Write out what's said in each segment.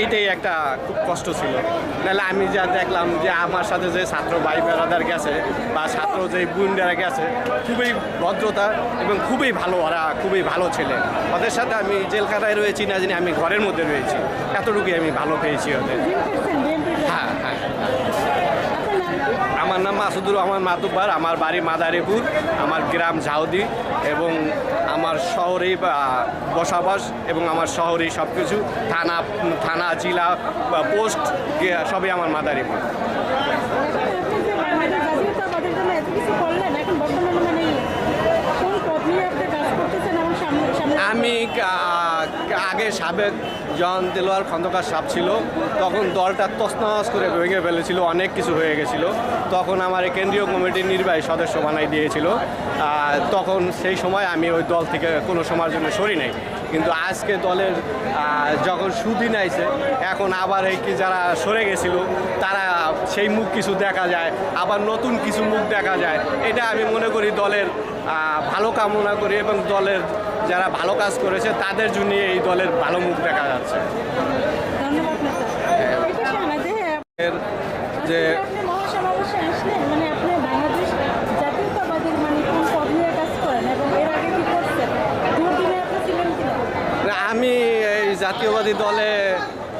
এইটাই একটা খুব কষ্ট ছিল। নাহলে আমি যা দেখলাম যে আমার সাথে যে ছাত্র ভাই বেড়াদার গেছে বা ছাত্র যে বুন্ডারা গেছে, খুবই ভদ্রতা এবং খুবই ভালো, ওরা খুবই ভালো ছেলে। ওদের সাথে আমি জেলখানায় রয়েছি না জানি আমি ঘরের মধ্যে রয়েছি। এতটুকুই আমি ভালো পেয়েছি ওদের হ্যাঁ হ্যাঁ আমার নাম মাসুদুর রহমান মাতুব্বার, আমার বাড়ি মাদারীপুর, আমার গ্রাম ঝাউদি এবং আমার শহরেই বসবাস এবং আমার শহরেই সব কিছু থানা থানা, জেলা পোস্ট সবই আমার মাদারীপুর জাতীয়তাবাদের জন্য এত কিছু করলেন এখন বর্তমানে মানে কোন পদ নিয়ে আপনি কাজ করতেছেন এবং সামনে আ- আগে সাবেক জন দেলোয়ার খন্দকার সাপ ছিল। তখন দলটা তসনস করে ভেঙে ফেলেছিল, অনেক কিছু হয়ে গেছিল। তখন আমার কেন্দ্রীয় কমিটির নির্বাহী সদস্য বানাই দিয়েছিল। তখন সেই সময় আমি ওই দল থেকে কোনো সময়ের জন্য সরি নাই। কিন্তু আজকে দলের যখন সুদিন আইছে, এখন আবার এই কি যারা সরে গেছিল, তারা সেই মুখ কিছু দেখা যায়, আবার নতুন কিছু মুখ দেখা যায়। এটা আমি মনে করি দলের ভালো কামনা করি এবং দলের যারা ভালো কাজ করেছে তাদের জন্য এই দলের ভালো মুখ দেখা যাচ্ছে। আমাদের যে আপনি মহাসমাবেশে আসলেন মানে আপনি বাংলাদেশ জাতীয়তাবাদের মানে কোন পদ নিয়ে কাজ করেন এবং এর আগে কি করছেন দুদিনে আপনি ছিলেন কিনা আমি এই জাতীয়বাদী দলে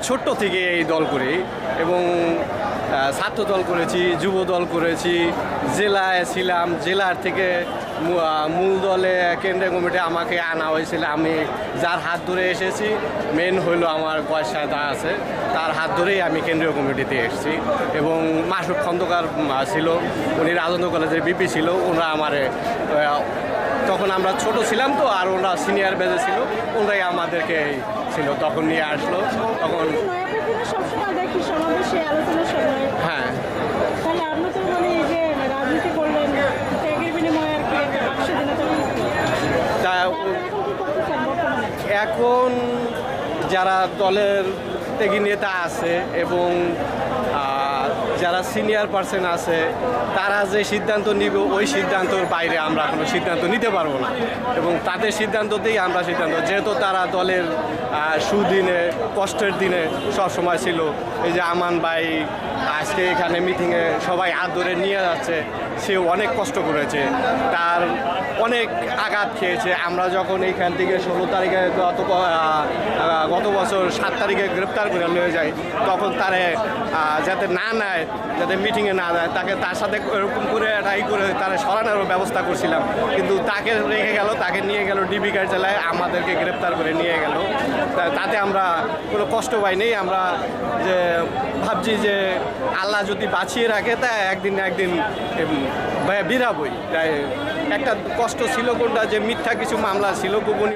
ছোট্ট থেকে এই দল করি এবং ছাত্র দল করেছি, যুব দল করেছি, জেলায় ছিলাম, জেলার থেকে মূল দলে কেন্দ্রীয় কমিটি আমাকে আনা হয়েছিল। আমি যার হাত ধরে এসেছি মেন হইল আমার পয়সা দা আছে, তার হাত ধরেই আমি কেন্দ্রীয় কমিটিতে এসেছি এবং মাসুক খন্দকার ছিল, উনি রাজেন্দ্র কলেজের বিপি ছিল, ওনারা আমার তখন আমরা ছোট ছিলাম তো, আর ওরা সিনিয়র বেজে ছিল ওরাই আমাদেরকে ছিল তখন নিয়ে আসলো তখন নয়াপল্টনে সবসময় দেখি সমাবেশে আলোচনার সময়। হ্যাঁ। তাহলে আপনি তো মানে এই যে রাজনীতি করলেন ত্যাগের বিনিময়ে আর কি একটা বাক্স তা এখন যারা দলের ত্যাগী নেতা আছে এবং সিনিয়র পার্সন আছে, তারা যে সিদ্ধান্ত নিবে, ওই সিদ্ধান্তর বাইরে আমরা কোনো সিদ্ধান্ত নিতে পারব না। এবং তাদের সিদ্ধান্ততেই আমরা সিদ্ধান্ত, যেহেতু তারা দলের সুদিনে, কষ্টের দিনে সব সময় ছিল। এই যে আমান ভাই আজকে এখানে মিটিংয়ে সবাই হাত ধরে নিয়ে যাচ্ছে, সে অনেক কষ্ট করেছে। তার অনেক আঘাত খেয়েছে। আমরা যখন এইখান থেকে ষোলো তারিখে গত গত বছর সাত তারিখে গ্রেপ্তার করে নিয়ে যায় তখন তারে যাতে না নেয় যাতে মিটিংয়ে না দেয় তাকে তার সাথে এরকম করে একটা ই করে তারা সরানোর ব্যবস্থা করছিলাম। কিন্তু তাকে রেখে গেল, তাকে নিয়ে গেল ডিবি কার্যালয়ে, আমাদেরকে গ্রেপ্তার করে নিয়ে গেল। তাতে আমরা কোনো কষ্ট পাইনি। আমরা যে, ভাবছি যে আল্লাহ যদি বাঁচিয়ে রাখে, তা একদিন একদিন বিরাবই। তাই একটা কষ্ট ছিল কোনটা? যে মিথ্যা কিছু মামলা ছিল গোপনীয়